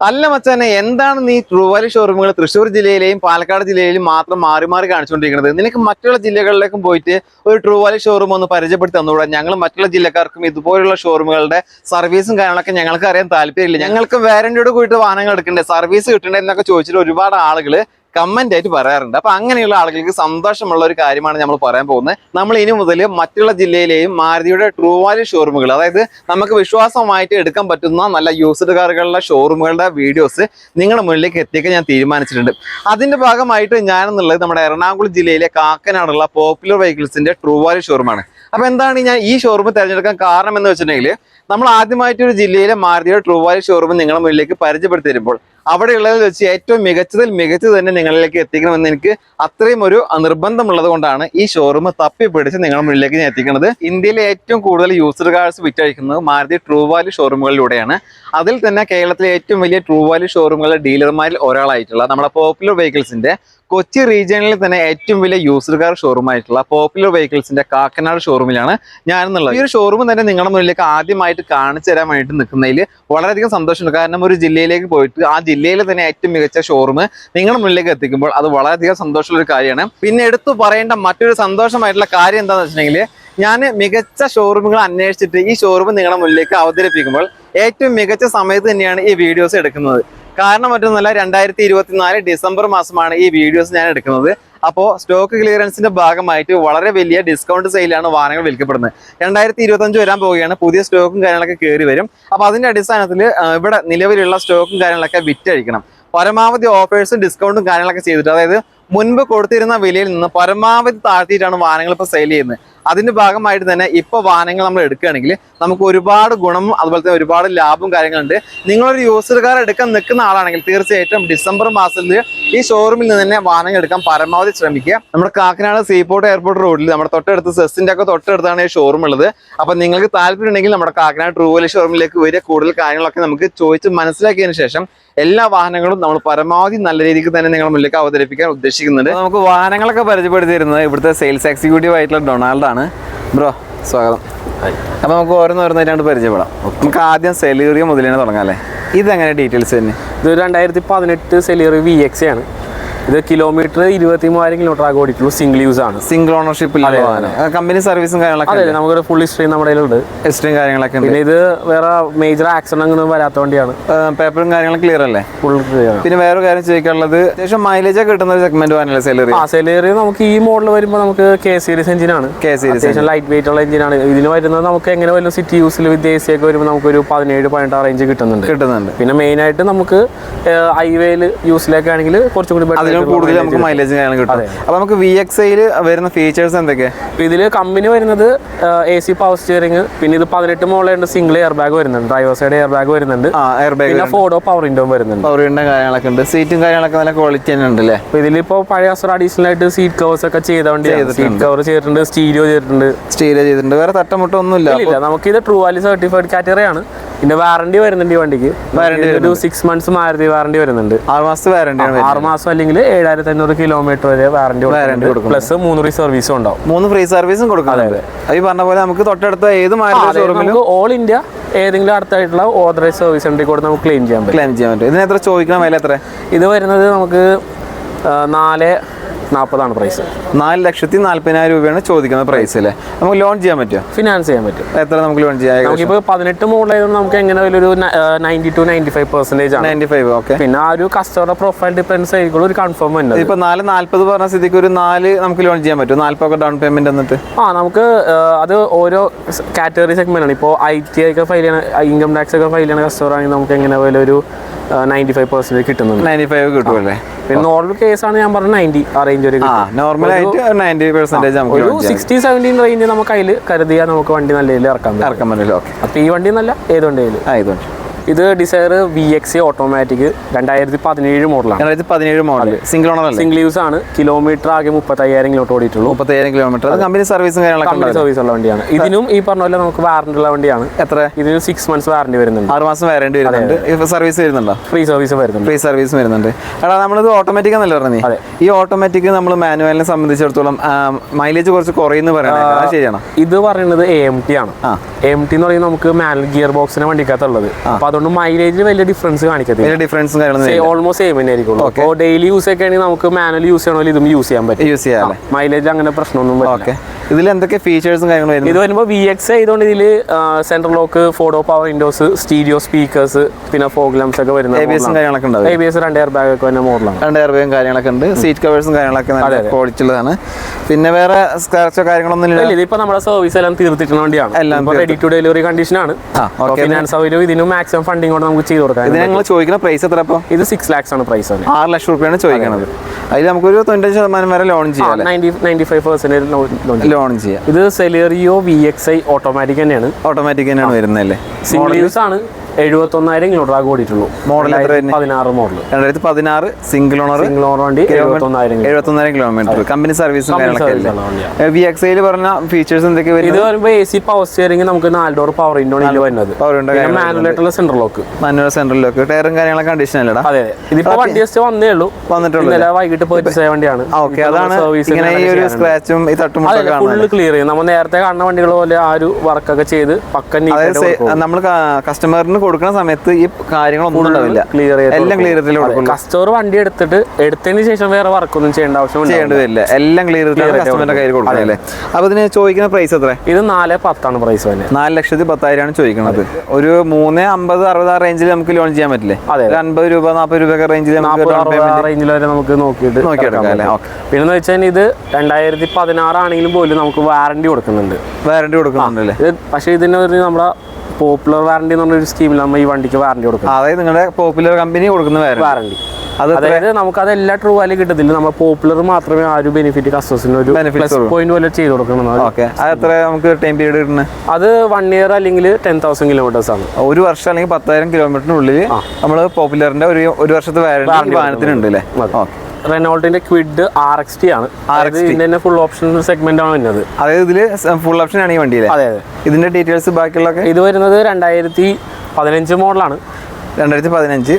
അല്ല മച്ചാനെ എന്താണ് നീ ട്രൂവാലി ഷോറൂമുകൾ തൃശ്ശൂർ ജില്ലയിലെയും പാലക്കാട് ജില്ലയിലെയും മാത്രം മാറി മാറി കാണിച്ചുകൊണ്ടിരിക്കുന്നത്? നിനക്ക് മറ്റുള്ള ജില്ലകളിലേക്കും പോയിട്ട് ഒരു ട്രൂവാലി ഷോറൂം ഒന്ന് പരിചയപ്പെടുത്തി തന്നുകൂടാ ഞങ്ങൾ മറ്റുള്ള ജില്ലക്കാർക്കും ഇതുപോലുള്ള ഷോറൂമുകളുടെ സർവീസും കാര്യങ്ങളൊക്കെ ഞങ്ങൾക്ക് അറിയാൻ താല്പര്യമില്ല. ഞങ്ങൾക്ക് വാരണ്ടിയോട് കൂടിയിട്ട് വാഹനങ്ങൾ എടുക്കണ്ടേ? സർവീസ് കിട്ടണ്ടേ എന്നൊക്കെ ചോദിച്ചിട്ട് ഒരുപാട് ആളുകൾ കമന്റ് ആയിട്ട് പറയാറുണ്ട്. അപ്പൊ അങ്ങനെയുള്ള ആളുകൾക്ക് സന്തോഷമുള്ള ഒരു കാര്യമാണ് നമ്മൾ പറയാൻ പോകുന്നത്. നമ്മൾ ഇനി മുതൽ മറ്റുള്ള ജില്ലയിലെയും മാരുതിയുടെ ട്രൂ വാല്യൂ ഷോറൂമുകൾ അതായത് നമുക്ക് വിശ്വാസമായിട്ട് എടുക്കാൻ പറ്റുന്ന നല്ല യൂസ്ഡ് കാറുകളുടെ ഷോറൂമുകളുടെ വീഡിയോസ് നിങ്ങളുടെ മുന്നിലേക്ക് എത്തിക്കാൻ ഞാൻ തീരുമാനിച്ചിട്ടുണ്ട്. അതിന്റെ ഭാഗമായിട്ട് ഞാൻ എന്നുള്ളത് നമ്മുടെ എറണാകുളം ജില്ലയിലെ കാക്കനാടുള്ള പോപ്പുലർ വെഹിക്കിൾസിന്റെ ട്രൂ വാല്യൂ ഷോറൂമാണ് അപ്പൊ എന്താണ് ഞാൻ ഈ ഷോറൂം തിരഞ്ഞെടുക്കാൻ കാരണം എന്ന് വെച്ചിട്ടുണ്ടെങ്കിൽ നമ്മൾ ആദ്യമായിട്ട് ഒരു ജില്ലയിലെ മാരുതിയുടെ ട്രൂ വാല്യൂ ഷോറൂം നിങ്ങളുടെ മുന്നിലേക്ക് പരിചയപ്പെടുത്തി തരുമ്പോൾ അവിടെയുള്ളതിൽ വെച്ച് ഏറ്റവും മികച്ചതിൽ മികച്ചത് തന്നെ നിങ്ങളിലേക്ക് എത്തിക്കണമെന്ന് എനിക്ക് അത്രയും ഒരു നിർബന്ധമുള്ളത് കൊണ്ടാണ് ഈ ഷോറൂം തപ്പി പിടിച്ച് നിങ്ങളുടെ മുന്നിലേക്ക് ഞാൻ എത്തിക്കുന്നത്. ഇന്ത്യയിലെ ഏറ്റവും കൂടുതൽ യൂസർ കാർസ് വിറ്റഴിക്കുന്നത് മാരുതി ട്രൂ വാല്യൂ ഷോറൂമുകളിലൂടെയാണ് അതിൽ തന്നെ കേരളത്തിലെ ഏറ്റവും വലിയ ട്രൂ വാല്യൂ ഷോറൂമുകളുടെ ഡീലർമാരിൽ ഒരാളായിട്ടുള്ള നമ്മുടെ പോപ്പുലർ വെഹിക്കിൾസിന്റെ കൊച്ചി റീജിയനിൽ തന്നെ ഏറ്റവും വലിയ യൂസർ കാർ ഷോറൂം ആയിട്ടുള്ള പോപ്പുലർ വെഹിക്കിൾസിന്റെ കാക്കനാട് ഷോറൂമിലാണ് ഞാനെന്നുള്ളത്. ഈ ഒരു ഷോറൂം തന്നെ നിങ്ങളുടെ മുന്നിലേക്ക് ആദ്യമായിട്ട് കാണിച്ചു തരാൻ വേണ്ടിയിട്ട് നിൽക്കുന്നതിൽ വളരെയധികം സന്തോഷമുണ്ട്. കാരണം ഒരു ജില്ലയിലേക്ക് പോയിട്ട് ആ ജില്ലയിലെ തന്നെ ഏറ്റവും മികച്ച ഷോറൂം നിങ്ങളുടെ മുന്നിലേക്ക് എത്തിക്കുമ്പോൾ അത് വളരെയധികം സന്തോഷമുള്ള ഒരു കാര്യമാണ്. പിന്നെ എടുത്തു പറയേണ്ട മറ്റൊരു സന്തോഷമായിട്ടുള്ള കാര്യം എന്താണെന്ന് വെച്ചിട്ടുണ്ടെങ്കിൽ ഞാൻ മികച്ച ഷോറൂമുകൾ അന്വേഷിച്ചിട്ട് ഈ ഷോറൂം നിങ്ങളുടെ മുന്നിലേക്ക് അവതരിപ്പിക്കുമ്പോൾ ഏറ്റവും മികച്ച സമയത്ത് തന്നെയാണ് ഈ വീഡിയോസ് എടുക്കുന്നത്. കാരണം മറ്റൊന്നല്ല രണ്ടായിരത്തി ഇരുപത്തിനാല് ഡിസംബർ മാസമാണ് ഈ വീഡിയോസ് ഞാൻ എടുക്കുന്നത്. അപ്പോൾ സ്റ്റോക്ക് ക്ലിയറൻസിന്റെ ഭാഗമായിട്ട് വളരെ വലിയ ഡിസ്കൗണ്ട് സെയിലാണ് വാഹനങ്ങൾ വിൽക്കപ്പെടുന്നത്. രണ്ടായിരത്തി ഇരുപത്തഞ്ച് വരാൻ പോവുകയാണ്. പുതിയ സ്റ്റോക്കും കാര്യങ്ങളൊക്കെ കയറി വരും. അപ്പോൾ അതിന്റെ അടിസ്ഥാനത്തിൽ ഇവിടെ നിലവിലുള്ള സ്റ്റോക്കും കാര്യങ്ങളൊക്കെ വിറ്റഴിക്കണം. പരമാവധി ഓഫേഴ്സും ഡിസ്കൗണ്ടും കാര്യങ്ങളൊക്കെ ചെയ്തിട്ട് അതായത് മുൻപ് കൊടുത്തിരുന്ന വിലയിൽ നിന്ന് പരമാവധി താഴ്ത്തിയിട്ടാണ് വാഹനങ്ങൾ ഇപ്പോൾ സെയിൽ ചെയ്യുന്നത്. അതിന്റെ ഭാഗമായിട്ട് തന്നെ ഇപ്പൊ വാഹനങ്ങൾ നമ്മൾ എടുക്കുകയാണെങ്കിൽ നമുക്ക് ഒരുപാട് ഗുണം അതുപോലെ തന്നെ ഒരുപാട് ലാഭവും കാര്യങ്ങളുണ്ട്. നിങ്ങളൊരു യൂസർ കാർ എടുക്കാൻ നിൽക്കുന്ന ആളാണെങ്കിൽ തീർച്ചയായിട്ടും ഡിസംബർ മാസത്തിൽ ഈ ഷോറൂമിൽ നിന്ന് തന്നെ വാഹനങ്ങൾ എടുക്കാൻ പരമാവധി ശ്രമിക്കുക. നമ്മുടെ കാക്കനാട് സീപോർട്ട് എയർപോർട്ട് റോഡിൽ നമ്മുടെ തൊട്ടടുത്ത് സെസ്സിന്റെ ഒക്കെ തൊട്ടടുത്താണ് ഈ ഷോറൂം ഉള്ളത്. അപ്പൊ നിങ്ങൾക്ക് താല്പര്യം ഉണ്ടെങ്കിൽ നമ്മുടെ കാക്കനാട് ട്രൂവലി ഷോറൂമിലേക്ക് വരിക. കൂടുതൽ കാര്യങ്ങളൊക്കെ നമുക്ക് ചോദിച്ച് മനസ്സിലാക്കിയതിനു ശേഷം എല്ലാ വാഹനങ്ങളും നമ്മൾ പരമാവധി നല്ല രീതിക്ക് തന്നെ നിങ്ങളുടെ മുന്നിലേക്ക് അവതരിപ്പിക്കാൻ ഉദ്ദേശിക്കുന്നുണ്ട്. നമുക്ക് വാഹനങ്ങളൊക്കെ പരിചയപ്പെടുത്തിയിരുന്നത് ഇവിടുത്തെ സെയിൽസ് എക്സിക്യൂട്ടീവ് ആയിട്ടുള്ള ഡൊണാൾഡ് ആണ്. ബ്രോ സ്വാഗതം. അപ്പൊ നമുക്ക് ഓരോന്നോരോന്നായിട്ടാണ് പരിചയപ്പെടാം. നമുക്ക് ആദ്യം സെലീറിയ മുതലേ തുടങ്ങാം അല്ലേ? ഇതെങ്ങനെ ഡീറ്റെയിൽസ് തന്നെ? ഇത് രണ്ടായിരത്തി പതിനെട്ട് സെലീറി വി എക്സ് ആണ്. ഇത് കിലോമീറ്റർ ഇരുപത്തി മൂവായിരം കിലോമീറ്റർ ആകെ ഓടിയിട്ടുള്ളൂ. സിംഗിൾ യൂസ് ആണ്. സിംഗിൾ ഓണർഷിപ്പ് കമ്പനി സർവീസും കാര്യങ്ങളൊക്കെ അതെ നമുക്കൊരു ഫുൾ ഹിസ്റ്ററി നമ്മുടെ ഉണ്ട് ഹിസ്റ്ററിയും കാര്യങ്ങളൊക്കെ പിന്നെ ഇത് വേറെ മേജർ ആക്സിഡന്റ് അങ്ങനെ വരാത്ത വണ്ടിയാണ്. പേപ്പറും കാര്യങ്ങളും ക്ലിയർ അല്ലേ? ഫുൾ ക്ലിയർ പിന്നെ വേറൊരു കാര്യം ചോദിക്കാനുള്ളത് അത്യാവശ്യം മൈലേജ് കിട്ടുന്ന ഒരു സെഗ്മെന്റ് വാനല്ലേ സെലറി ആ സെലറി നമുക്ക് ഈ മോഡൽ വരുമ്പോൾ നമുക്ക് കെ സീരീസ് എഞ്ചിനാണ് കെ സീരീസ് അത്യാവശ്യം ലൈറ്റ് വെയിറ്റ് ഉള്ള എഞ്ചിനാണ് ഇതിന് വരുന്നത് നമുക്ക് എങ്ങനെ വല്ല സിറ്റി യൂസിൽ ഒക്കെ വരുമ്പോൾ നമുക്കൊരു പതിനേഴ് പതിനെട്ട് റേഞ്ച് കിട്ടുന്നുണ്ട്. കിട്ടുന്നുണ്ട്. പിന്നെ മെയിൻ ആയിട്ട് നമുക്ക് ഹൈവേയിൽ യൂസിലേക്കാണെങ്കിൽ കുറച്ചും കൂടി അതിലും കൂടുതൽ നമുക്ക് മൈലേജ് കാര്യങ്ങൾ കിട്ടും. അപ്പൊ നമുക്ക് വി എക്സ് ഐയിൽ വരുന്ന ഫീച്ചേഴ്സ് എന്തൊക്കെയാണ് ഇതിൽ കമ്പനി വരുന്നത് എ സി പവർ സ്റ്റിയറിംഗ് പിന്നെ ഇത് പതിനെട്ട് മോളുണ്ട് സിംഗിൾ എയർ ബാഗ് വരുന്നുണ്ട് ഡ്രൈവർ സൈഡ് എയർ ബാഗ് വരുന്നുണ്ട്. എയർ ബാഗ് പിന്നെ ഫോഡോ പവർ വിൻഡോ വരുന്നുണ്ട്. പവർ വിൻഡോ കാര്യങ്ങളൊക്കെ ഉണ്ട്. സീറ്റും കാര്യങ്ങളൊക്കെ നല്ല ക്വാളിറ്റി തന്നെ ഉണ്ട് അല്ലേ ഇതിലിപ്പോ പഴയ അസുറ അഡീഷണൽ ആയിട്ട് സീറ്റ് കവേഴ്സ് ഒക്കെ ചെയ്ത വണ്ടിയാണ്. സീറ്റ് കവർ ചെയ്തിട്ടുണ്ട് സ്റ്റീരിയോ ചെയ്തിട്ടുണ്ട്. സ്റ്റീരിയോ ചെയ്തിട്ടുണ്ട്. വേറെ തട്ടമുട്ടൊന്നും ഇല്ല നമുക്ക് ഇത് ട്രൂ വാലി സർട്ടിഫൈഡ് കാറ്റഗറി ആണ്. പിന്നെ വാറണ്ടി വരുന്നുണ്ട് ഈ വണ്ടിക്ക്. ഒരു സിക്സ് മന്ത്സ് മാരുതി വാറണ്ടി വരുന്നുണ്ട്. ആറ് മാസം വാറണ്ടി ആറ് മാസം അല്ലെങ്കിൽ ഏഴായിരത്തി അഞ്ഞൂറ് കിലോമീറ്റർ വരെ വാറണ്ടി കൊടുക്കും പ്ലസ് മൂന്ന് ഫ്രീ സർവീസും ഉണ്ടാവും. മൂന്ന് ഫ്രീ സർവീസും കൊടുക്കുന്നുണ്ട്. അത് ഈ പറഞ്ഞ പോലെ നമുക്ക് തൊട്ടടുത്ത ഏത് മാരുതി ഓൾ ഇന്ത്യ ഏതെങ്കിലും അടുത്തായിട്ടുള്ള ഓതറൈസ് സർവീസ് സെന്ററിൽ കൂടെ നമുക്ക് ക്ലെയിം ചെയ്യാൻ പറ്റും. ക്ലെയിം ചെയ്യാൻ പറ്റും. ഇതിന് എത്ര ചോദിക്കണം? വില എത്ര? ഇത് വരുന്നത് നമുക്ക് നാല് നാൽപ്പതാണ് പ്രൈസ് നാല് ലക്ഷത്തി നാല്പതിനായിരം രൂപയാണ് ചോദിക്കുന്ന പ്രൈസ് അല്ലേ നമുക്ക് ലോൺ ചെയ്യാൻ പറ്റുമോ? ഫിനാൻസ് ചെയ്യാൻ പറ്റും. എത്ര നമുക്ക് ലോൺ ചെയ്യാം? നമുക്കിപ്പോൾ പതിനെട്ട് മോഡലായതുകൊണ്ട് നമുക്ക് എങ്ങനെ ഒരു ninety two ninety five percentage ആണ്. നയന്റി ഫൈവ് ഓക്കെ പിന്നെ ആ ഒരു കസ്റ്റമറുടെ പ്രൊഫൈൽ ഡിപ്പെൻസ് ആയിരിക്കും ഒരു കൺഫേം തന്നെ ഇപ്പോൾ നാല് നാൽപ്പത് പറഞ്ഞ സ്ഥിതിക്ക് ഒരു നാല് നമുക്ക് ലോൺ ചെയ്യാൻ പറ്റും നാല്പതൊക്കെ ഡൗൺ പേയ്മെന്റ് എന്നിട്ട്? ആ നമുക്ക് അത് ഓരോ കാറ്റഗറി സെഗ്മെന്റ് ആണ്. ഇപ്പോൾ ഐ ടി ഒക്കെ ഫയൽ ചെയ്യണ ഇൻകം ടാക്സ് ഒക്കെ ഫയൽ ചെയ്യണ കസ്റ്റമർ ആണെങ്കിൽ നമുക്ക് എങ്ങനെ പോലും ഒരു നയന്റി ഫൈവ് പെർസെന്റേജ് കിട്ടുന്നുണ്ട്. നയന്റി ഫൈവ് കിട്ടുമല്ലേ പിന്നെ നോർമൽ കേസാണ് ഞാൻ പറഞ്ഞ നയന്റി ആ റേഞ്ച് വരെ ആയിട്ട് നയന്റി പെർസെന്റേജ് നമുക്ക് ഒരു സിക്സ്റ്റി സെവന്റീൻ റേഞ്ച് നമുക്ക് അതിൽ കരുതിയാൽ നമുക്ക് വണ്ടി നല്ല ഇറക്കാൻ ഇറക്കാൻ പറ്റില്ല ഓക്കെ അപ്പോൾ ഈ വണ്ടി നല്ല ഏത് വണ്ടിയിൽ ആ ഇതുണ്ട് ഇത് ഡിസയർ വി എക്സ് ഓട്ടോമാറ്റിക് രണ്ടായിരത്തി പതിനേഴ് മോഡലാണ് രണ്ടായിരത്തി പതിനേഴ് model single owner single use ആണ്. കിലോമീറ്റർ ആകെ മുപ്പത്തയ്യായിരം കിലോമീറ്റർ ഓടിയിട്ടുള്ളൂ. മുപ്പത്തേഴ് കിലോമീറ്റർ കമ്പനി സർവീസും കാര്യങ്ങളൊക്കെ സർവീസ് ഉള്ള വണ്ടിയാണ്. ഇതിനും ഈ പറഞ്ഞ പോലെ നമുക്ക് വാറണ്ടി ഉള്ള വണ്ടിയാണ്. എത്ര? ഇതിന് സിക്സ് മന്ത്സ് വാറണ്ടി വരുന്നുണ്ട്. ആറ് മാസം വാറണ്ടി വരുന്നുണ്ട്. സർവീസ് വരുന്നുണ്ടോ? ഫ്രീ സർവീസ് വരുന്നുണ്ട്. ഫ്രീ സർവീസ് വരുന്നുണ്ട്. എടാ നമ്മളിത് ഓട്ടോമാറ്റിക് എന്നല്ലേ പറഞ്ഞേ? ഈ ഓട്ടോമാറ്റിക് നമ്മൾ മാനുവലിനെ സംബന്ധിച്ചിടത്തോളം മൈലേജ് കുറച്ച് കുറയുന്നു പറയുന്നത് ശരിയാണോ? ഇത് പറയുന്നത് എ എം ടി ആണ്. എം ടി എന്ന് പറയുന്നത് നമുക്ക് മാനുവൽ ഗിയർ ബോക്സിനെ വണ്ടിക്കകത്തുള്ളത് അപ്പൊ അതുകൊണ്ട് മൈലേജിൽ മൈലേജ് വലിയ ഡിഫറൻസ് കാണിക്കത്തില്ല ഡിഫറൻസ് ഓൾമോസ്റ്റ് സെയിം തന്നെ ആയിരിക്കും അപ്പോൾ ഡെയിലി യൂസ് ഒക്കെ ആണെങ്കിൽ നമുക്ക് മാനുവൽ യൂസ് ചെയ്യണമെങ്കിൽ ഇതും യൂസ് ചെയ്യാൻ പറ്റും. യൂസ് ചെയ്യാം മൈലേജിൽ മൈലേജ് അങ്ങനെ പ്രശ്നമൊന്നും ഓക്കെ ഇതിൽ എന്തൊക്കെ ഫീച്ചേഴ്സും കാര്യങ്ങളും വരുന്നത്? ഇത് വരുമ്പോൾ വി എക്സ് ആയതുകൊണ്ട് ഇതിൽ central lock four door power windows stereo speakers പിന്നെ ഫോഗ് ലംസ് ഒക്കെ വരുന്നത് എ ബി എസും കാര്യങ്ങളൊക്കെ ഉണ്ട് എ ബി എസ് രണ്ട് എയർ ബാഗ് ഒക്കെ വരുന്ന മോഡലാണ് രണ്ട് എയർ ബാഗും കാര്യങ്ങളൊക്കെ ഉണ്ട്. സീറ്റ് കവേഴ്സും കാര്യങ്ങളൊക്കെ നല്ല ക്വാളിറ്റി ഉള്ളതാണ്. പിന്നെ വേറെ സ്ക്രാച്ചോ കാര്യങ്ങളൊന്നും ഇല്ല. ഇതിപ്പോ നമ്മുടെ സർവീസ് എല്ലാം തീർത്തിട്ടുള്ള വണ്ടിയാണ്. എല്ലാം റെഡി ടു ഡെലിവറി കണ്ടീഷൻ ആണ്. ഫിനാൻസ് സൗകര്യം ഇതിന് മാക്സിമം ഫണ്ടിങ് കൊണ്ട് നമുക്ക് ചെയ്ത് കൊടുക്കാം ഇത് ഞങ്ങൾ ചോദിക്കുന്ന പ്രൈസ് എത്ര അപ്പോൾ ഇത് സിക്സ് ലാക്സ് ആണ് പ്രൈസ് തന്നെ. ആറ് ലക്ഷം രൂപയാണ് ചോദിക്കുന്നത് അതിൽ നമുക്കൊരു തൊണ്ണൂറ് ശതമാനം വരെ ലോൺ ചെയ്യാം ninety ninety five percent loan ചെയ്യാം. ഇത് Celerio V X I automatic തന്നെയാണ്. ഓട്ടോമാറ്റിക് തന്നെയാണ് വരുന്നതല്ലേ സിംഗിൾ യൂസ് ആണ്. എഴുപത്തൊന്നായിരം കിലോമീറ്റർ ആകെ ഓടിയിട്ടുള്ളൂ. മോഡൽ? പതിനാറ് മോഡൽ രണ്ടായിരത്തി പതിനാറ് സിംഗിൾ ഓണർ സിംഗിൾ ഓണർ വണ്ടി എഴുപത്തൊന്നായിരം കിലോമീറ്റർ കമ്പനി സർവീസും കാര്യങ്ങളൊക്കെ വി എക്സ് ഐയിൽ പറഞ്ഞ ഫീച്ചേഴ്സ് എന്തൊക്കെ ഇത് വരുമ്പോൾ എ സി പവർ സ്റ്റിയറിംഗ് നമുക്ക് നാല് ഡോർ പവർ ഇൻഡോൺ ഇതിൽ വരുന്നത്. Power central lock manual central lock ടയറും കാര്യങ്ങളൊക്കെ കണ്ടീഷൻ അല്ലടാ അതെ ഇതിപ്പോ വണ്ടി ജസ്റ്റ് വന്നേ ഉള്ളൂ. വന്നിട്ടുള്ളൂ വൈകിട്ട് പർച്ചേസ് ആയ വണ്ടിയാണ്. ഓക്കെ അതാണ് ഇങ്ങനെ ഈ ഒരു സ്ക്രാച്ചും ഈ തട്ടും ഫുള്ള് ക്ലിയർ ചെയ്യും നമ്മൾ നേരത്തെ കാണുന്ന വണ്ടികൾ പോലെ ആ ഒരു വർക്കൊക്കെ ചെയ്ത് പക്ക നമ്മൾ കസ്റ്റമറിന് കൊടുക്കുന്ന സമയത്ത് ഈ കാര്യങ്ങളൊന്നും ഉണ്ടാവില്ല. ക്ലിയർ എല്ലാം ക്ലിയർ ചെയ്തിൽ കൊടുക്കും. കസ്റ്റമർ വണ്ടി എടുത്തിട്ട് എടുത്തതിന് ശേഷം വേറെ വർക്കൊന്നും ചെയ്യേണ്ട ആവശ്യം ചെയ്യേണ്ടതില്ല എല്ലാം ക്ലിയർ ചെയ്തിട്ട് കസ്റ്റമറിന്റെ കയ്യിൽ കൊടുക്കുക അല്ലേ? അപ്പൊ ഇതിന് ചോദിക്കുന്ന പ്രൈസ് എത്ര ഇത് നാല് പത്താണ് പ്രൈസ് തന്നെ നാല് ലക്ഷത്തി പത്തായിരമാണ് ചോദിക്കുന്നത് ഒരു മൂന്ന് അമ്പത് അറുപത് ആ റേഞ്ചിൽ നമുക്ക് ലോൺ ചെയ്യാൻ പറ്റില്ലേ. ഒരു അൻപത് രൂപ നാൽപ്പത് രൂപ റേഞ്ചിൽ റേഞ്ചിൽ വരെ നമുക്ക് നോക്കിയിട്ട് നോക്കിയെടുക്കാം എടുക്കാം അല്ലേ? പിന്നെന്ന് വെച്ചാൽ ഇത് രണ്ടായിരത്തി പതിനാറാണെങ്കിലും പോലും നമുക്ക് വാറണ്ടി കൊടുക്കുന്നുണ്ട്. വാറണ്ടി കൊടുക്കുന്നുണ്ട് അല്ലേ? പക്ഷേ ഇതിന് ഒരു നമ്മുടെ പോപ്പുലർ വാറണ്ടി എന്ന് പറഞ്ഞൊരു സ്കീമിൽ നമ്മൾ ഈ വണ്ടിക്ക് വാറണ്ടി കൊടുക്കും അതായത് നിങ്ങളുടെ പോപ്പുലർ കമ്പനി കൊടുക്കുന്ന വാറണ്ടി അതായത് നമുക്ക് എല്ലാ ട്രൂ വാല്യൂ കിട്ടത്തില്ല. നമ്മൾ പോപ്പുലർ മാത്രമേ ആ ഒരു ബെനിഫിറ്റ് കസ്റ്റമേഴ്സിന് ഒരു പ്ലസ് പോയിന്റ് പോലെ ചെയ്ത് കൊടുക്കണം നമുക്ക് ടൈം പീരീഡ് കിട്ടുന്നത് അത് വൺ ഇയർ അല്ലെങ്കിൽ ടെൻ തൗസൻഡ് കിലോമീറ്റേഴ്സ് ആണ്. ഒരു വർഷം അല്ലെങ്കിൽ പത്തായിരം കിലോമീറ്ററിനുള്ളിൽ നമ്മൾ പോപ്പുലറിന്റെ ഒരു ഒരു വർഷത്തെ വാറണ്ടി വാഹനത്തിനുണ്ട് അല്ലേ ഓക്കെ റെനോൾട്ടിന്റെ ക്വിഡ് ആർ എക്സ് ടി ആണ്. ഇതിന്റെ തന്നെ ഫുൾ ഓപ്ഷൻ സെഗ്മെന്റ് ആണ് വരുന്നത്. അതായത് ഇതിൽ ഫുൾ ഓപ്ഷൻ ആണ് ഈ വണ്ടിയിലെ? അതെ അതെ. ഇതിന്റെ ഡീറ്റെയിൽസ് ബാക്കിയുള്ള ഇത് വരുന്നത് രണ്ടായിരത്തി പതിനഞ്ച് മോഡലാണ് രണ്ടായിരത്തി പതിനഞ്ച്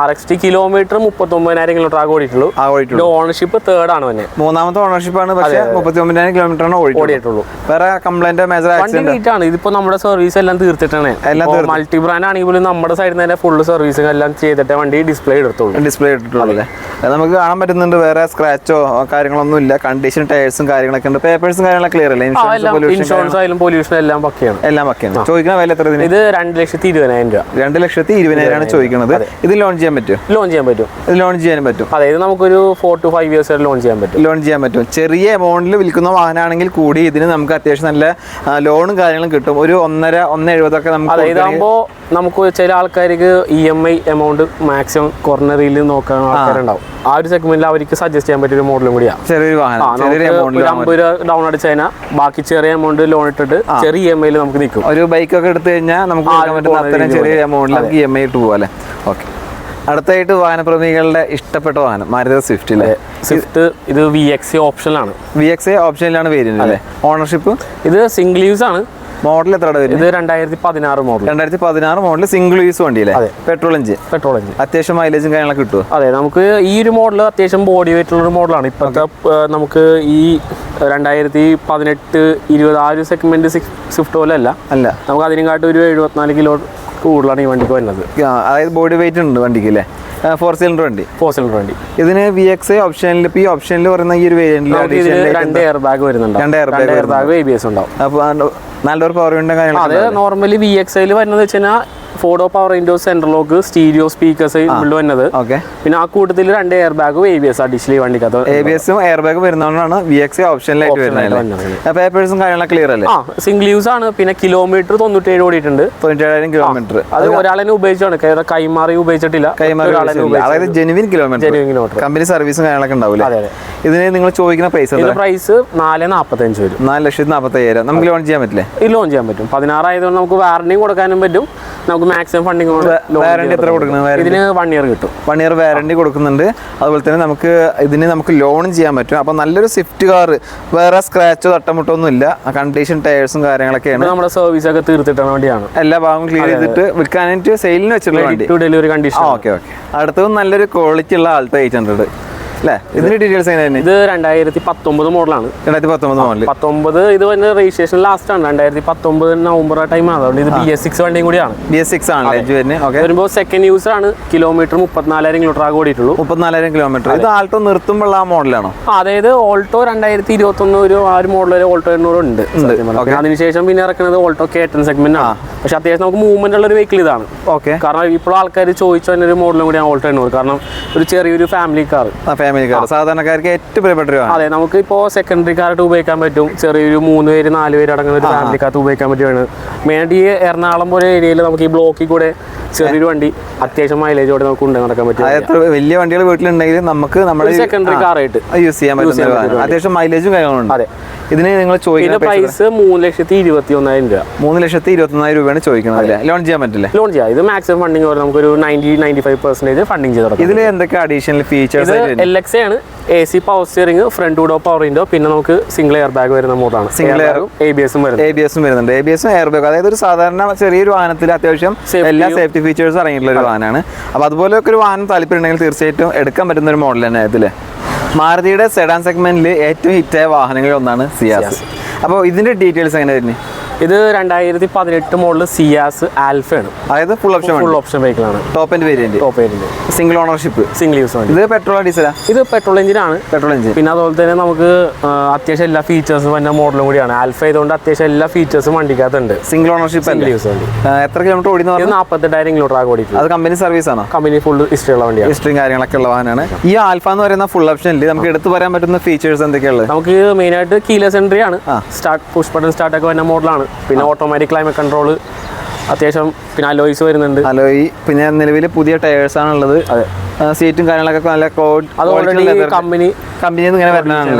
ആർ എക്സ് ടി കിലോമീറ്റർ മുപ്പത്തി ഒമ്പതിനായിരം കിലോമീറ്റർ ആകെ ഓടിയിട്ടുള്ളൂ. ഇതിന്റെ ഓണർഷിപ്പ് തേർഡ് ആണ് തന്നെ മൂന്നാമത്തെ ഓണർഷിപ്പ് ആണ് പക്ഷേ മുപ്പത്തി ഒമ്പതിനായിരം കിലോമീറ്റർ ആണ് ഓടിയിട്ടുള്ളൂ. വേറെ കംപ്ലൈന്റ് മേജർ ആക്സിഡന്റ് ആണ്. ഇതിപ്പോ നമ്മുടെ സർവീസ് എല്ലാം തീർത്തിട്ടാണ്. മൾട്ടി ബ്രാൻഡ് ആണെങ്കിൽ പോലും നമ്മുടെ സൈഡിൽ നിന്ന് തന്നെ ഫുള്ള് സർവീസും എല്ലാം ചെയ്തിട്ട് വണ്ടി ഡിസ്പ്ലേ എടുത്തുള്ളൂ. ഡിസ്പ്ലേ ഇട്ടിട്ടുള്ളൂ അല്ലേ? നമുക്ക് കാണാൻ പറ്റുന്നുണ്ട്. വേറെ സ്ക്രാച്ചോ കാര്യങ്ങളൊന്നും ഇല്ല. കണ്ടീഷൻ ടയേഴ്സും കാര്യങ്ങളൊക്കെ ഉണ്ട്. പേപ്പേഴ്സും കാര്യങ്ങളൊക്കെ ക്ലിയർ അല്ലേ? ഇൻഷുറൻസ് ആയാലും പൊല്യൂഷൻ എല്ലാം പക്കയാണ്. എല്ലാം പക്കയാണ്. ചോദിക്കുന്ന വില എത്ര ഇത് രണ്ട് ലക്ഷത്തി ഇരുപതിനായിരം രൂപ. രണ്ട് ലക്ഷത്തി ഇരുപതിനായിരമാണ് ചോദിക്കുന്നത് ഇത് ലോൺ ചെയ്യാൻ പറ്റും ലോൺ ചെയ്യാൻ പറ്റും. ഇത് ലോൺ ചെയ്യാനും പറ്റും. അതായത് നമുക്കൊരു ഫോർ ടു ഫൈവ് ഇയേഴ്സ് വരെ ലോൺ ചെയ്യാൻ പറ്റും. ലോൺ ചെയ്യാൻ പറ്റും. ചെറിയ എമൗണ്ടിൽ വിൽക്കുന്ന വാഹനമാണെങ്കിൽ കൂടി ഇതിന് നമുക്ക് അത്യാവശ്യം നല്ല ലോണും കാര്യങ്ങളും കിട്ടും. ഒരു ഒന്നര ഒന്ന് എഴുപതൊക്കെ നമുക്ക് അതെ കൊടുക്കണമെങ്കിൽ ഇതാകുമ്പോൾ നമുക്ക് ചില ആൾക്കാർക്ക് E M I amount maximum കുറഞ്ഞ റീലിൽ നോക്കാൻ ആൾക്കാരുണ്ടാവും. ആ ഒരു സെഗ്മെന്റിൽ അവർക്ക് സജസ്റ്റ് ചെയ്യാൻ പറ്റിയ ഒരു മോഡലും കൂടിയാണ് ചെറിയൊരു വാഹനം അമ്പത് രൂപ ഡൗൺ അടിച്ചു കഴിഞ്ഞാൽ ബാക്കി ചെറിയ എമൗണ്ട് ലോൺ ഇട്ടിട്ട് ചെറിയ ഇ എം ഐയിൽ നമുക്ക് നിൽക്കും. ഒരു ബൈക്ക് ഒക്കെ എടുത്തു കഴിഞ്ഞാൽ നമുക്ക് ചെറിയ എമൗണ്ടിൽ നമുക്ക് ഇ എം ഐ ഇട്ട് പോകാം ഓക്കെ അടുത്തായിട്ട് വാഹനപ്രേമികളുടെ ഇഷ്ടപ്പെട്ട വാഹനം മാരുതി സ്വിഫ്റ്റ് അല്ലേ സ്വിഫ്റ്റ് ഇത് വി എക്സ് ഓപ്ഷനിലാണ് വി എക്സ് ഓപ്ഷനിലാണ് വരുന്നത് അല്ലേ? ഓണർഷിപ്പ് ഇത് സിംഗിൾ യൂസ് ആണ്. മോഡൽ എത്ര വരും ഇത് രണ്ടായിരത്തി പതിനാറ് മോഡൽ. രണ്ടായിരത്തി പതിനാറ് മോഡൽ സിംഗിൾ യൂസ് വണ്ടിയില്ലേ പെട്രോൾ എഞ്ചിൻ പെട്രോൾ എഞ്ചിൻ അത്യാവശ്യം മൈലേജും കാര്യങ്ങളൊക്കെ കിട്ടും അതെ നമുക്ക് ഈ ഒരു മോഡൽ അത്യാവശ്യം ബോഡി വെയിറ്റ് ഉള്ള ഒരു മോഡലാണ് ഇപ്പോഴത്തെ നമുക്ക് ഈ രണ്ടായിരത്തി പതിനെട്ട് ഇരുപത് ആ ഒരു സെഗ്മെന്റ് സ്വിഫ്റ്റ് പോലെ അല്ല. അല്ല. നമുക്ക് അതിനെക്കാട്ടും ഒരു എഴുപത്തിനാല് കിലോ കൂടുതലാണ് ഈ വണ്ടിക്ക് വരുന്നത്. അതായത് ബോഡി വെയിറ്റ് ഉണ്ട് വണ്ടിക്ക് അല്ലേ? ഫോർ സിലിണ്ടർ വണ്ടി. ഫോർ സിലിണ്ടർ വണ്ടി. ഇതിന് വി എക്സ് ഓപ്ഷനിൽ ഇപ്പൊ ഈ ഓപ്ഷനിൽ പറയുന്ന ഈ ഒരു വേരിയന്റിൽ രണ്ട് എയർ ബാഗ് വരുന്നുണ്ട് രണ്ട് air bag A B S ഉണ്ടാവും. അപ്പോൾ നല്ലൊരു പവർ വിൻഡോ അത് കാര്യങ്ങളൊക്കെ നോർമലി വി എക്സ് വരുന്നത് വെച്ച് കഴിഞ്ഞാൽ four door power window centre lock stereo speakers വന്നത്. ഓക്കെ പിന്നെ ആ കൂട്ടത്തിൽ രണ്ട് എയർ ബാഗും എ ബി എസ് അഡീഷണലി വണ്ടിക്കകത്ത് എ ബി എസും എയർ ബാഗ് വരുന്നതുകൊണ്ടാണ് വി എക്സ് ഓപ്ഷനിലായിട്ട് വരുന്നത് വരുന്നത്. പേപ്പേഴ്സും കാര്യങ്ങളൊക്കെ ക്ലിയർ അല്ലേ? ആ സിംഗിൾ യൂസ് ആണ്. പിന്നെ കിലോമീറ്റർ തൊണ്ണൂറ്റേഴ് ഓടിയിട്ടുണ്ട്. തൊണ്ണൂറ്റേഴായിരം കിലോമീറ്റർ അത് ഒരാളെ ഉപയോഗിച്ചാണ്. കൈമാറി ഉപയോഗിച്ചിട്ടില്ല. അതായത് genuine kilometre genuine kilometre company സർവീസും കാര്യങ്ങളൊക്കെ ഉണ്ടാവില്ല? ഇതിന് നിങ്ങൾ ചോദിക്കുന്ന പ്രൈസ് പ്രൈസ് നാല് നാൽപ്പത്തഞ്ച് വരും. നാല് ലക്ഷത്തി നാൽപ്പത്തി അയ്യായിരം നമുക്ക് ലോൺ ചെയ്യാൻ പറ്റില്ലേ? ഇത് ലോൺ ചെയ്യാൻ പറ്റും. പതിനാറായതുകൊണ്ട് നമുക്ക് വാറണ്ടിയും കൊടുക്കാനും പറ്റും. നമുക്ക് മാക്സിമം ഫണ്ടിങ് വാറണ്ടി എത്ര കൊടുക്കുന്നത് ഇതിന് വൺ ഇയർ കിട്ടും. വൺ ഇയർ വാറണ്ടി കൊടുക്കുന്നുണ്ട്. അതുപോലെ തന്നെ നമുക്ക് ഇതിന് നമുക്ക് ലോൺ ചെയ്യാൻ പറ്റും. അപ്പോൾ നല്ലൊരു സ്വിഫ്റ്റ് കാർ വേറെ സ്ക്രാച്ചോ തട്ടമുട്ടോ ഒന്നും ഇല്ല കണ്ടീഷൻ ടയേഴ്സും കാര്യങ്ങളൊക്കെയാണ്. നമ്മുടെ സർവീസ് ഒക്കെ തീർത്തിട്ടാണ് വേണ്ടിയാണ്. എല്ലാ ഭാഗവും ക്ലിയർ ചെയ്തിട്ട് വിൽക്കാനായിട്ട് സെയിലിന് വെച്ചിട്ടുള്ള വണ്ടി. ഡെലിവറി കണ്ടീഷൻ ഓക്കെ ഓക്കെ അടുത്തത് നല്ലൊരു ക്വാളിറ്റി ഉള്ള ആൾട്ടോ എയ്റ്റ് ഹൺഡ്രഡ് അല്ലേ? ഇതിന്റെ ഡീറ്റെയിൽസ് ഇത് രണ്ടായിരത്തി പത്തൊമ്പത് മോഡലാണ് രണ്ടായിരത്തി പത്തൊമ്പത് മോഡൽ പത്തൊമ്പത് ഇത് വന്ന് രജിസ്ട്രേഷൻ ലാസ്റ്റ് ആണ്. രണ്ടായിരത്തി പത്തൊമ്പത് നവംബർ ടൈം ആണ്. അതുകൊണ്ട് ഇത് ബി എസ് സിക്സ് വണ്ടിയും കൂടിയാണ്. ബി എസ് സിക്സ് ആണ് വരുമ്പോൾ സെക്കൻഡ് യൂസർ ആണ്. കിലോമീറ്റർ മുപ്പത്തിനാലായിരം കിലോമീറ്റർ ആകെ ഓടിയിട്ടുള്ളൂ. മുപ്പത്തിനാലായിരം കിലോമീറ്റർ ഇത് ആൾട്ടോ നിർത്തുമ്പോൾ ആ മോഡലാണോ അതായത് ഓൾട്ടോ രണ്ടായിരത്തി ഇരുപത്തി ഒന്ന് ഒരു ആ ഒരു മോഡൽ ഓൾട്ടോ എണ്ണൂറ് ഉണ്ട്. അതിനുശേഷം പിന്നെ ഇറക്കുന്നത് ഓൾട്ടോ കേട്ടൻ സെഗ്മെന്റ് ആണ്. പക്ഷെ അത്യാവശ്യം നമുക്ക് മൂവ്മെന്റ് ഉള്ള ഒരു വെഹിക്കിൾ ഇതാണ്. ഓക്കെ കാരണം ഇപ്പോൾ ആൾക്കാർ ചോദിച്ചു തന്നെ ഒരു മോഡലും കൂടിയാണ് ഓൾട്ടോ എണ്ണൂറ് കാരണം ഒരു ചെറിയൊരു ഫാമിലി കാർ ഫാമിലി കാർ സാധാരണക്കാർക്ക് ഏറ്റവും പ്രിയപ്പെട്ട അതെ നമുക്ക് ഇപ്പോൾ സെക്കൻഡറി കാറായിട്ട് ഉപയോഗിക്കാൻ പറ്റും. ചെറിയൊരു മൂന്ന് പേര് നാല് പേര് അടങ്ങുന്ന ഒരു ഫാമിലി കാർ ഉപയോഗിക്കാൻ പറ്റുകയാണ് മെയിനായിട്ട് ഈ എറണാകുളം പോലെ ഏരിയയിൽ നമുക്ക് ഈ ബ്ലോക്കിൽ കൂടെ ചെറിയൊരു വണ്ടി അത്യാവശ്യം മൈലേജോടെ നമുക്ക് ഉണ്ട് നടക്കാൻ പറ്റും. വലിയ വണ്ടികൾ വീട്ടിലുണ്ടെങ്കിൽ നമുക്ക് നമ്മുടെ സെക്കൻഡറി കാറായിട്ട് യൂസ് ചെയ്യാൻ പറ്റും അത്യാവശ്യം മൈലേജും കാര്യങ്ങളുണ്ട് അതെ. ഇതിന് നിങ്ങൾ ചോദിക്കുന്ന പ്രൈസ് മൂന്ന് ലക്ഷത്തി ഇരുപത്തി ഒന്നായിരം രൂപ. മൂന്ന് ലക്ഷത്തി ഇരുപത്തി ഒന്നായിരം രൂപയാണ് ചോദിക്കുന്നത് അല്ലേ? ലോൺ ചെയ്യാൻ പറ്റില്ല? ലോൺ ചെയ്യാം. ഇത് മാക്സിമം ഫണ്ടിങ് വരെ നമുക്കൊരു ninety ninety five percentage funding ചെയ്ത് ഇതിൽ എന്തൊക്കെ അഡീഷണൽ ഫീച്ചേഴ്സ് എൽ എക്സ് ആണ്. A C power steering front door power window പിന്നെ നമുക്ക് സിംഗിൾ എയർ ബാഗ് വരുന്ന മോഡാണ് സിംഗിൾ എയർ എ ബി എസും വരുന്നത് എ ബി എസും വരുന്നുണ്ട്. എ ബി എസും എയർ ബാഗ് അതായത് ഒരു സാധാരണ ചെറിയൊരു വാഹനത്തിൽ അത്യാവശ്യം എല്ലാ സേഫ്റ്റി ഫീച്ചേഴ്സ് അടങ്ങിയിട്ടുള്ള ഒരു വാഹനമാണ്. അപ്പോൾ അതുപോലെയൊക്കെ ഒരു വാഹനം താല്പര്യം ഉണ്ടെങ്കിൽ തീർച്ചയായിട്ടും എടുക്കാൻ പറ്റുന്ന ഒരു മോഡൽ തന്നെ ഇതിൽ മാരുതിയുടെ സെഡാൻ സെഗ്മെന്റിൽ ഏറ്റവും ഹിറ്റായ വാഹനങ്ങളിൽ ഒന്നാണ് സിയാസ് അപ്പോൾ ഇതിന്റെ ഡീറ്റെയിൽസ് എങ്ങനെ വരുന്നത് ഇത് രണ്ടായിരത്തി പതിനെട്ട് മോഡൽ സിയാസ് ആൽഫ ആണ്. അതായത് full option full option vehicle ആണ്. Top end variant top variant single ownership single use ആണ് ഇത് പെട്രോൾ ഡീസലാ ഇത് പെട്രോൾ എഞ്ചിൻ ആണ്. പെട്രോൾ എഞ്ചിൻ പിന്നെ അതുപോലെ തന്നെ നമുക്ക് അത്യാവശ്യം എല്ലാ ഫീച്ചേഴ്സും വന്ന മോഡലും കൂടിയാണ്. ആൽഫ ആയതുകൊണ്ട് അത്യാവശ്യം എല്ലാ ഫീച്ചേഴ്സും വണ്ടിക്കകത്തുണ്ട്. സിംഗിൾ ഓണർഷിപ്പ് സിംഗിൾ യൂസ് വണ്ടി. എത്ര കിലോമീറ്റർ പറഞ്ഞു? നാൽപ്പത്തെട്ടായിരം കിലോമീറ്റർ ആകെ ഓടിക്കും അത് കമ്പനി സർവീസ് ആണോ? കമ്പനി ഫുൾ ഹിസ്റ്ററി ഉള്ള വണ്ടിയാണ്. ഹിസ്റ്ററിയും കാര്യങ്ങളൊക്കെ ഉള്ള വാഹനമാണ്. ഈ ആൽഫ എന്ന് പറയുന്ന ഫുൾ ഓപ്ഷൻ ഓപ്ഷനിൽ നമുക്ക് എടുത്തു പറയാൻ പറ്റുന്ന ഫീച്ചേഴ്സ് എന്തൊക്കെയാണ് നമുക്ക് മെയിൻ ആയിട്ട് കീലെസ് എൻട്രി ആണ്. സ്റ്റാർട്ട് പുഷ് ബട്ടൺ സ്റ്റാർട്ട് ഒക്കെ വരുന്ന മോഡലാണ് പിന്നെ ഓട്ടോമാറ്റിക് ക്ലൈമറ്റ് കൺട്രോൾ അത്യാവശ്യം പിന്നെ അലോയ്സ് വരുന്നുണ്ട്. അലോയി പിന്നെ നിലവിൽ പുതിയ ടയേഴ്സ് ആണുള്ളത്. അതെ. സീറ്റും കാര്യങ്ങളൊക്കെ നല്ല അത് കമ്പനി കമ്പനിയിൽ ഇങ്ങനെ ആണ്.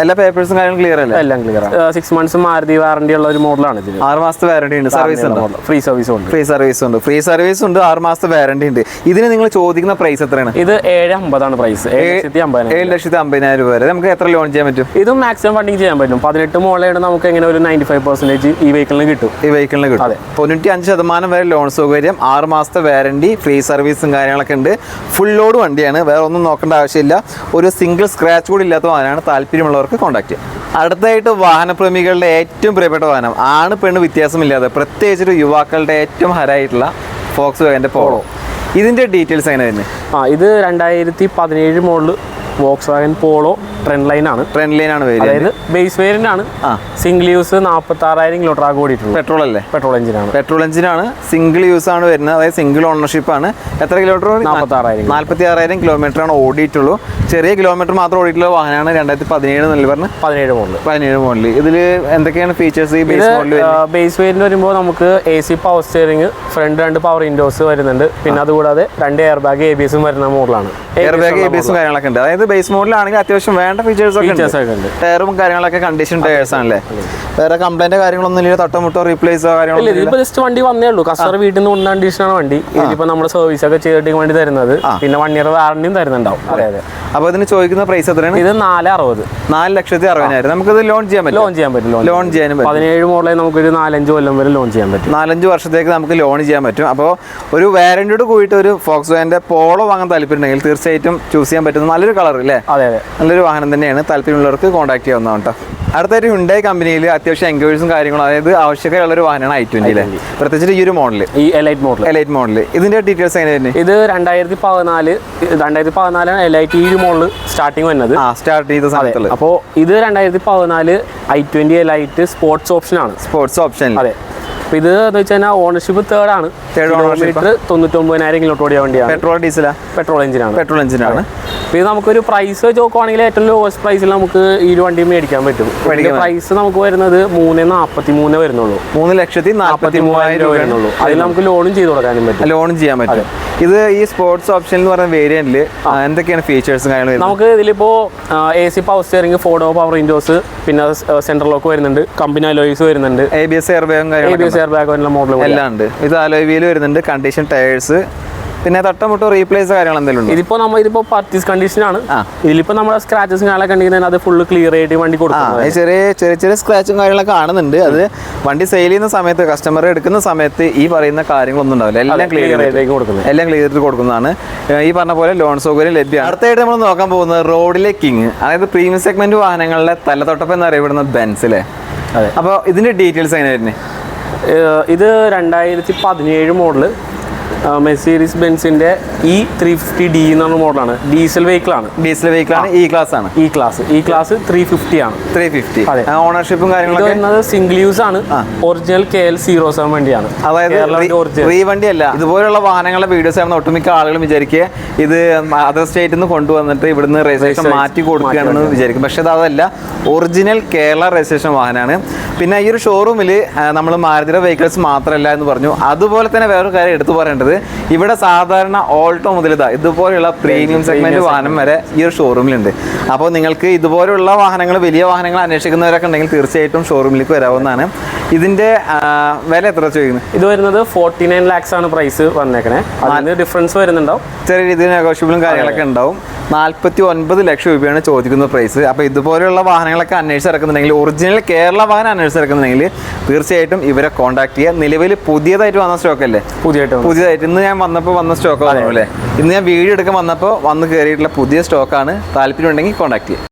എല്ലാ പേപ്പേഴ്സും കാര്യങ്ങളും ക്ലിയർ അല്ലേ? എല്ലാം clear six months Maruti warranty ഉള്ള ഒരു മോഡലാണ് ഇതിന് ആറ് മാസത്തെ വാറണ്ടി ഉണ്ട്. സർവീസ് ഉണ്ട്. ഫ്രീ സർവീസ് ഉണ്ട്. ഫ്രീ സർവീസ് ഉണ്ട്. ഫ്രീ സർവീസ് ഉണ്ട് ആറ് മാസത്തെ വാറണ്ടി ഉണ്ട്. ഇതിന് നിങ്ങൾ ചോദിക്കുന്ന പ്രൈസ് എത്രയാണ്? ഇത് ഏഴ് അമ്പതാണ് പ്രൈസ് ഏഴ് ലക്ഷത്തി അമ്പതിനായിരം രൂപ. വരെ. നമുക്ക് എത്ര ലോൺ ചെയ്യാൻ പറ്റും? ഇത് മാക്സിമം ഫണ്ടിങ് ചെയ്യാൻ പറ്റും. പതിനെട്ട് മോളായിട്ട് നമുക്ക് എങ്ങനെ ഒരു നയന്റി ഫൈവ് പെർസെന്റേജ് ഈ വെഹിക്കിളിന് കിട്ടും? ഈ വെഹിക്കിളിന് കിട്ടും. തൊണ്ണൂറ്റി അഞ്ച് ശതമാനം വരെ ലോൺ സൗകര്യം ആറ് മാസത്തെ വാറണ്ടി ഫ്രീ സർവീസും കാര്യങ്ങളൊക്കെ ഉണ്ട്. ഫുൾ ലോഡ് വണ്ടിയാണ്. വേറെ ഒന്നും നോക്കേണ്ട ആവശ്യമില്ല. ഒരു സിംഗിൾ സ്ക്രാച്ച് കൂടി ഇല്ലാത്ത വാഹനമാണ് താല്പര്യമുള്ളവർക്ക് കോൺടാക്ട് ചെയ്യാം അടുത്തായിട്ട് വാഹനപ്രേമികളുടെ ഏറ്റവും പ്രിയപ്പെട്ട വാഹനം. ആണ് പെണ്ണ് വ്യത്യാസമില്ലാതെ പ്രത്യേകിച്ചൊരു യുവാക്കളുടെ ഏറ്റവും ഹരായിട്ടുള്ള ഫോക്സ് വാഗന്റെ പോളോ ഇതിന്റെ ഡീറ്റെയിൽസ് എങ്ങനെ വരുന്നത് ആ ഇത് രണ്ടായിരത്തി പതിനേഴ് model Volkswagen Polo trend line ആണ്. ട്രെൻഡ് ലൈൻ ആണ് അതായത് ബേസ് വേരിയന്റ് ആണ്. സിംഗിൾ യൂസ് നാൽപ്പത്തി ആറായിരം കിലോമീറ്റർ ആകെ ഓടിയിട്ടുണ്ട് പെട്രോൾ അല്ലേ? പെട്രോൾ എഞ്ചിനാണ് പെട്രോൾ എഞ്ചിനാണ് സിംഗിൾ യൂസ് ആണ് വരുന്നത്. അതായത് സിംഗിൾ ഓണർഷിപ്പ് ആണ്. എത്ര കിലോമീറ്റർ നാൽപ്പത്തി ആറായിരം നാൽപ്പത്തി ആറായിരം കിലോമീറ്റർ ആണ് ഓടിയിട്ടുള്ളൂ. ചെറിയ കിലോമീറ്റർ മാത്രം ഓടിയിട്ടുള്ള വാഹനമാണ് രണ്ടായിരത്തി പതിനേഴ് എന്നല്ല പറഞ്ഞ്? പതിനേഴ് മോഡൽ പതിനേഴ് മോഡൽ ഇതിൽ എന്തൊക്കെയാണ് ഫീച്ചേഴ്സ് ഈ ബേസ് മോഡൽ ബേസ് വേരിയന്റ് വരുമ്പോൾ നമുക്ക് A C power steering front രണ്ട് പവർ വിൻഡോസ് വരുന്നുണ്ട്. പിന്നെ അതുകൂടാതെ രണ്ട് എയർ ബാഗ് എ ബി എസും വരുന്ന മോഡലാണ് എയർ ബാഗ് എ ബി എസും കാര്യങ്ങളൊക്കെ ഉണ്ട്. അതായത് ബേസ് മോഡലാണെങ്കിൽ അത്യാവശ്യം വേണ്ട ഫീച്ചേഴ്സ് ഒക്കെ ഉണ്ട്. ടയറും കാര്യങ്ങളൊക്കെ കണ്ടീഷൻ ടയേഴ്സ് ആണല്ലേ? വേറെ കംപ്ലൈന്റ് കാര്യങ്ങളൊന്നും ഇല്ല. തട്ടമുട്ടോ റീപ്ലേസോ കാര്യങ്ങളൊന്നും ജസ്റ്റ് വണ്ടി വന്നേ ഉള്ളൂ. കസ്റ്റമർ വീട്ടിൽ നിന്ന് കൊണ്ട കണ്ടീഷനാണ് വണ്ടി. ഇതിപ്പോ നമ്മൾ സർവീസ് ഒക്കെ ചെയ്തിട്ട് വേണ്ടി തരുന്നത്. പിന്നെ വൺ ഇയർ വാറണ്ടിയും തരുന്നുണ്ടാവും. അപ്പൊ അതെ. ഇതിന് ചോദിക്കുന്ന പ്രൈസ് എത്രയാണ്? ഇത് നാല് അറുപത് നാല് ലക്ഷത്തി അറുപതിനായിരം. ഇത് ലോൺ ചെയ്യാൻ പറ്റും ലോൺ ചെയ്യാൻ പറ്റും ലോൺ ചെയ്യാൻ പറ്റും. പതിനേഴ് മോഡലിൽ നമുക്കൊരു നാലഞ്ച് കൊല്ലം വരെ ലോൺ ചെയ്യാൻ പറ്റും. നാലഞ്ച് വർഷത്തേക്ക് നമുക്ക് ലോൺ ചെയ്യാൻ പറ്റും. അപ്പോൾ ഒരു വാരണ്ടിയോട് കൂടിയിട്ട് ഒരു ഫോക്സ് വാന്റെ പോളോ വാങ്ങാൻ താല്പര്യമുണ്ടെങ്കിൽ തീർച്ചയായിട്ടും ചൂസ് ചെയ്യാൻ പറ്റുന്ന നല്ലൊരു കളർ അല്ലേ? അതെ അതെ. നല്ലൊരു വാഹനം തന്നെയാണ്. താല്പര്യമുള്ളവർക്ക് കോൺടാക്ട് ചെയ്യാവുന്നതാണ് കേട്ടോ അടുത്തൊരു ഹുണ്ടായി കമ്പനിയിൽ അത്യാവശ്യം എൻക്വയറീസും കാര്യങ്ങളും അതായത് ആവശ്യമുള്ള ഒരു വാഹനമാണ് ഐ ട്വന്റി അല്ലേ പ്രത്യേകിച്ച് ഈ ഒരു മോഡൽ ഈ എലൈറ്റ് മോഡൽ എലൈറ്റ് മോഡൽ ഇതിന്റെ ഡീറ്റെയിൽസ് എങ്ങനെ വരുന്നത് ഇത് രണ്ടായിരത്തി പതിനാല് രണ്ടായിരത്തി പതിനാലാണ് എലൈറ്റ് ഈ ഒരു മോഡൽ സ്റ്റാർട്ടിങ് വന്നത് സ്റ്റാർട്ട് ചെയ്ത സമയത്തുള്ള അപ്പോൾ ഇത് രണ്ടായിരത്തി പതിനാല് I twenty Elite sports option ആണ്. സ്പോർട്സ് ഓപ്ഷൻ അതെ. അപ്പൊ ഇത് എന്ന് വെച്ചാൽ ഓണർഷിപ്പ് തേർഡ് ആണ്. തേർഡ്. കിലോമീറ്റർ തൊണ്ണൂറ്റൊമ്പതിനായിരം കിലോമീറ്റർ ഓടിയ വണ്ടിയാണ്. പെട്രോൾ ഡീസലാ പെട്രോൾ എഞ്ചിനാണ് പെട്രോൾ എഞ്ചിനാണ് ഇത് നമുക്കൊരു പ്രൈസ് വെച്ച് നോക്കുവാണെങ്കിൽ ഏറ്റവും ലോവസ്റ്റ് പ്രൈസിൽ നമുക്ക് ഈ ഒരു വണ്ടി മേടിക്കാൻ പറ്റും. പ്രൈസ് നമുക്ക് വരുന്നത് മൂന്ന് നാൽപ്പത്തി മൂന്ന് വരുന്നുള്ളൂ. മൂന്ന് ലക്ഷത്തി നാൽപ്പത്തി മൂവായിരം രൂപ വരുന്നുള്ളൂ. അതിൽ നമുക്ക് ലോണും ചെയ്ത് കൊടുക്കാനും പറ്റും. ലോണും ചെയ്യാൻ പറ്റും. ഇത് ഈ സ്പോർട്സ് ഓപ്ഷൻ എന്ന് പറയുന്ന വേരിയന്റിൽ എന്തൊക്കെയാണ് ഫീച്ചേഴ്സ് കാര്യങ്ങളും? നമുക്ക് ഇതിലിപ്പോ A C power steering four door power windows പിന്നെ സെൻട്രൽ ലോക്ക് വരുന്നുണ്ട്. കമ്പനി അലോയ്സ് വരുന്നുണ്ട്. എ ബി എസ് എയർബാഗും എ ബി കാര്യങ്ങളൊക്കെ എസ് എയർ ബാഗ് മോഡൽ എല്ലാം ഉണ്ട്. ഇത് അലോയ് വരുന്നുണ്ട്. കണ്ടീഷൻ ടയേഴ്സ് പിന്നെ തട്ടമുട്ടോ റീപ്ലേസ് കാര്യങ്ങൾ എന്തെങ്കിലും ഇതിപ്പോ നമ്മൾ ഇതിപ്പോ പർച്ചേസ് കണ്ടീഷൻ ആണ്. ആ. ഇതിലിപ്പോ നമ്മുടെ സ്ക്രാച്ചസ് കാര്യങ്ങളൊക്കെ ഉണ്ടെങ്കിൽ അത് ഫുള്ള് ക്ലിയർ ആയിട്ട് വണ്ടി കൊടുക്കും. ചെറിയ ചെറിയ ചെറിയ സ്ക്രാച്ചും കാര്യങ്ങളൊക്കെ കാണുന്നുണ്ട്. അത് വണ്ടി സെയിൽ ചെയ്യുന്ന സമയത്ത് കസ്റ്റമർ എടുക്കുന്ന സമയത്ത് ഈ പറയുന്ന കാര്യങ്ങളൊന്നും ഉണ്ടാവില്ല. എല്ലാം ക്ലിയർ ആയിട്ട് കൊടുക്കുന്നത്. എല്ലാം ക്ലിയർ ചെയ്ത് കൊടുക്കുന്നതാണ്. ഈ പറഞ്ഞ പോലെ ലോൺ സൗകര്യം ലഭ്യമാണ്. അടുത്തായിട്ട് നമ്മൾ നോക്കാൻ പോകുന്നത് റോഡിലെ കിങ് അതായത് പ്രീമിയം സെഗ്മെന്റ് വാഹനങ്ങളുടെ എന്ന് എന്നറിയപ്പെടുന്ന ബെൻസ് അല്ലേ. അപ്പോൾ ഇതിന്റെ ഡീറ്റെയിൽസ് എങ്ങനെയായിരുന്നു ഇത് രണ്ടായിരത്തി പതിനേഴ് മോഡൽ മെസീരീസ് ബെൻസിന്റെ ഇ ത്രീ ഫിഫ്റ്റി ഡി എന്ന് പറഞ്ഞ മോഡലാണ് ഡീസൽ വെഹിക്കിൾ ആണ്. ഡീസൽ വെഹിക്കിൾ ആണ്. ഇ ക്ലാസ് ആണ്. E class E class three fifty ആണ്. ത്രീ ഫിഫ്റ്റി അതെ. ഓണർഷിപ്പും കാര്യങ്ങളൊക്കെ? വരുന്നത് സിംഗിൾ യൂസ് ആണ്. Original K L zero seven വണ്ടിയാണ്. അതായത് റീ വണ്ടി അല്ല ഇതുപോലുള്ള വാഹനങ്ങളുടെ വീഡിയോസ് ആണ് ഒട്ടുമിക്ക ആളുകളും വിചാരിക്കുക ഇത് അതർ സ്റ്റേറ്റിൽ നിന്ന് കൊണ്ടുവന്നിട്ട് ഇവിടുന്ന് രജിസ്ട്രേഷൻ മാറ്റി കൊടുക്കുകയാണെന്ന് വിചാരിക്കും. പക്ഷെ അത് അതല്ല ഒറിജിനൽ കേരള രജിസ്ട്രേഷൻ വാഹനമാണ് പിന്നെ ഈ ഒരു ഷോറൂമിൽ നമ്മൾ മാരുതിയുടെ വെഹിക്കിൾസ് മാത്രമല്ല എന്ന് പറഞ്ഞു. അതുപോലെ തന്നെ വേറൊരു കാര്യം എടുത്തു പറയേണ്ടത് ഇവിടെ സാധാരണ ഓൾട്ടോ മുതൽ ഇതാ ഇതുപോലെയുള്ള പ്രീമിയം സെഗ്മെന്റ് വാഹനം വരെ ഈ ഒരു ഷോറൂമിലുണ്ട്. അപ്പോൾ നിങ്ങൾക്ക് ഇതുപോലെയുള്ള വാഹനങ്ങൾ വലിയ വാഹനങ്ങൾ അന്വേഷിക്കുന്നവരൊക്കെ ഉണ്ടെങ്കിൽ തീർച്ചയായിട്ടും ഷോറൂമിലേക്ക് വരാവുന്നതാണ്. ഇതിന്റെ വില എത്ര ചോദിക്കുന്നത്? ഇത് വരുന്നത് ഫോർട്ടി നയൻ ലാക്സ് ആണ് പ്രൈസ് വന്നേക്കണേ. അതിന് ഡിഫറൻസ് വരുന്നുണ്ടാവും. ചെറിയ രീതിയിൽ നെഗോഷ്യബിളും കാര്യങ്ങളൊക്കെ ഉണ്ടാവും. നാൽപ്പത്തി ഒൻപത് ലക്ഷം രൂപയാണ് ചോദിക്കുന്ന പ്രൈസ് അപ്പോൾ ഇതുപോലെയുള്ള വാഹനങ്ങളൊക്കെ അന്വേഷിച്ച് ഇറക്കുന്നുണ്ടെങ്കിൽ ഒറിജിനൽ കേരള വാഹനം അന്വേഷിച്ച് ഇറക്കുന്നുണ്ടെങ്കിൽ തീർച്ചയായിട്ടും ഇവരെ കോൺടാക്ട് ചെയ്യുക നിലവിൽ പുതിയതായിട്ട് വന്ന സ്റ്റോക്ക് അല്ലേ? പുതിയതായിട്ട് പുതിയതായിട്ട് ഇന്ന് ഞാൻ വന്നപ്പോൾ വന്ന സ്റ്റോക്ക് അല്ലേ? ഇന്ന് ഞാൻ വീഡിയോ എടുക്കാൻ വന്നപ്പോൾ വന്ന് കയറിയിട്ടുള്ള പുതിയ സ്റ്റോക്കാണ് താല്പര്യം ഉണ്ടെങ്കിൽ കോൺടാക്ട് ചെയ്യുക